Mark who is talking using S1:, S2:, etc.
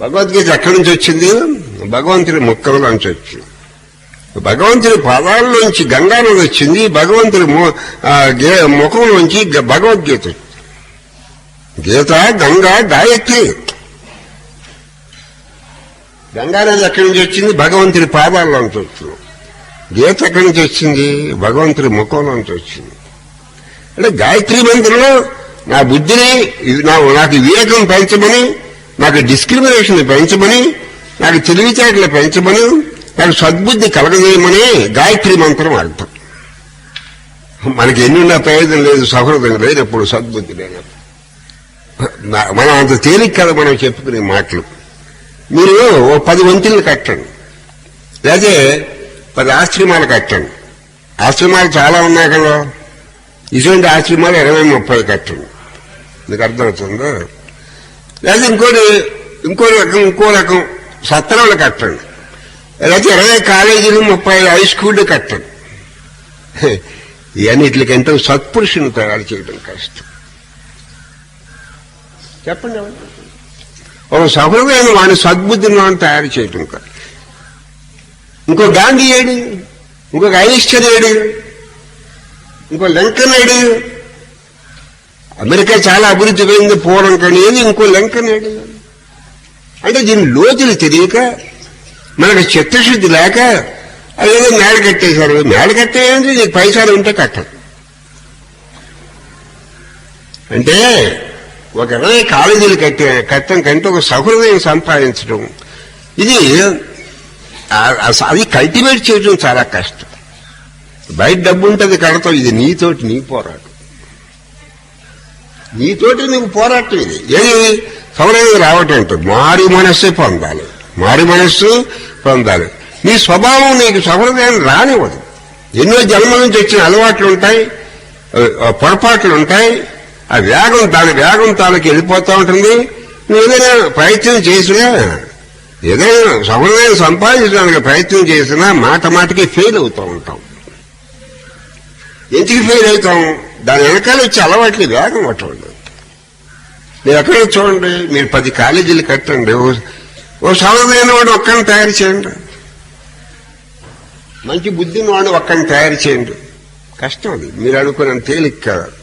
S1: భగవద్గీత ఎక్కడి నుంచి వచ్చింది? భగవంతుడి ముక్కల నుంచి వచ్చింది భగవంతుడి పాదాల్లోంచి గంగానది వచ్చింది భగవంతుడి ము- ఆ, ముఖంలోంచి గ- భగవద్గీత గీత గంగా గాయత్రి. గంగానది ఎక్కడి నుంచి వచ్చింది? భగవంతుడి పాదాల్లోంచి వచ్చింది. గీత ఎక్కడి నుంచి వచ్చింది? భగవంతుడి ముఖంలోంచి వచ్చింది. అంటే గాయత్రి మంత్రంలో నా బుద్ధిని ఇది నా నాకు వివేకం పెంచమని నాకు డిస్క్రిమినేషన్ పెంచమని నాకు తెలివితేటలు పెంచమని నాకు సద్బుద్ధి కలగజేయమని గాయత్రి మంత్రం అర్థం మనకి ఎన్నున్న ప్రయోజనం లేదు సహృదయం లేనప్పుడు సద్బుద్ధి లేనప్పుడు మనం అంత తేలిక కదా మనం చెప్పుకునే మాటలు. మీరు ఓ పది వంతులు కట్టండి. లేదా పది ఆశ్రమాలు కట్టండి. ఆశ్రమాలు చాలా ఉన్నాయి కదా. ఇటువంటి ఆశ్రమాలు ఇరవై ముప్పై కట్టండి. మీకు అర్థమవుతుందా? లేదా ఇంకోటి ఇంకో రకం ఇంకో రకం సత్రాలు కట్టండి లేకపోతే ఇరవై కాలేజీలు ముప్పై హై స్కూళ్ళు కట్టండి ఎంతో సత్పురుషుని తయారు చేయడం కష్టం. చెప్పండి ఒక సఫలమైన వాడిని సద్బుద్ధిని వాడిని తయారు చేయటం కాదు ఇంకో గాంధీ ఏడు ఇంకొక ఐనిస్టర్ ఏడు ఇంకో లంకన్ ఏడు అమెరికా చాలా అభివృద్ధి పోయింది పూర్వం కానీ ఇంకో లంకన్ అంటే దీని లోతులు తెలియక మనకు చిత్తశుద్ధి లేక అదేదో మేడ కట్టేశారు. మేడ కట్టేయండి నీకు పైసలు ఉంటే కట్టదు అంటే ఒక ఇరవై కాలేజీలు కట్టే కట్టడం కంటే ఒక సహృదయం సంపాదించడం. ఇది అది కల్టివేట్ చేయడం చాలా కష్టం. బయట డబ్బు ఉంటుంది కడతావు ఇది నీతోటి నీ పోరాటం. నీతోటి నీకు పోరాటం ఇది. ఏది? సౌరయం రావటం ఉంటుంది మారి మనస్సే పొందాలి. మారి మనస్సు పొందాలి. నీ స్వభావం నీకు సౌహృదయాన్ని రానివ్వదు. ఎన్నో జన్మల నుంచి వచ్చిన అలవాట్లు ఉంటాయి. పొరపాట్లు ఉంటాయి. ఆ వేగం దాని వేగం తాలూకు వెళ్ళిపోతూ ఉంటుంది. నువ్వు ఏదైనా ప్రయత్నం చేసినా ఏదైనా సౌహృదయం సంపాదించడానికి ప్రయత్నం చేసినా మాట మాటకి ఫెయిల్ అవుతూ ఉంటాం. ఎందుకు ఫెయిల్ అవుతాం? దాని వెనకాల వచ్చి అలవాట్లు వేగం పట్టండి మీరు ఎక్కడ చూడండి? మీరు పది కాలేజీలు కట్టండి. ఓ- ఓ వాడు ఒక్కరిని తయారు చేయండి. మంచి బుద్ధిని వాడు ఒక్కరిని తయారు చేయండి. కష్టం అది. మీరు అనుకున్న తేలిక కాదు.